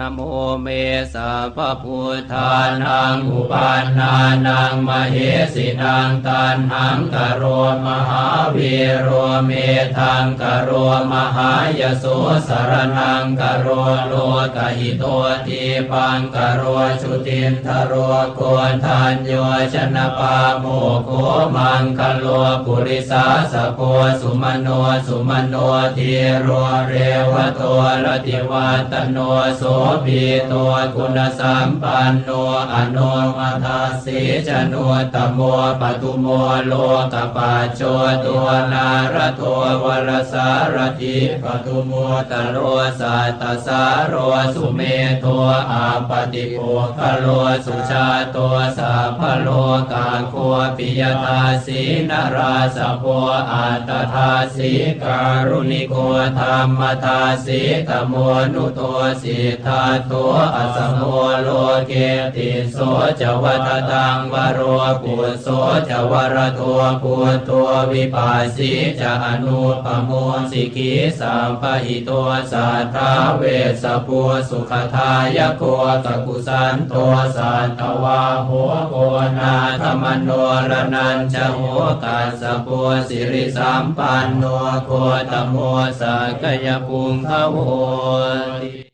นโมเมสะพะพุทธานังอุปันนานังมเหสินังตันหังกโรมหาวีโรเมทังกโรมหายโสสรนังกโรโลกหิโตทีปังกโรชุตินทโรโกนทันโยชนะปาโมโคมังคโลปุริสาสะโพสุมโนสุมโนทีโรเรวโตรติวัตโนโสภีตัวคุณสัมปันโนอนุมัทาสีจนุตโมปตุโมโลกปัจโจตัวนาระตัววรสารติปตุโมตโรสัตสารโรสุเมตัวอาปติโภคโลสุชาตัวสัพพโลกาโคปิยตาสีนราสโพอัตถาสีการุณิโกธรรมทาสีตโมนุตัวสิทธาตัวอสโมโลเกติโสจวัตตังวโรปุโสจวรตัวปุตัววิปัสสีจะอนุปโมสิกีสัมปหิตัวสัทธาเวสปุสุขทายโกตกุสันตัวสัตวาหัวโกนาธรรมโนรนันจะโหกัสสปุสิริสัมปันโนโคตโมสักยปุงขโหติ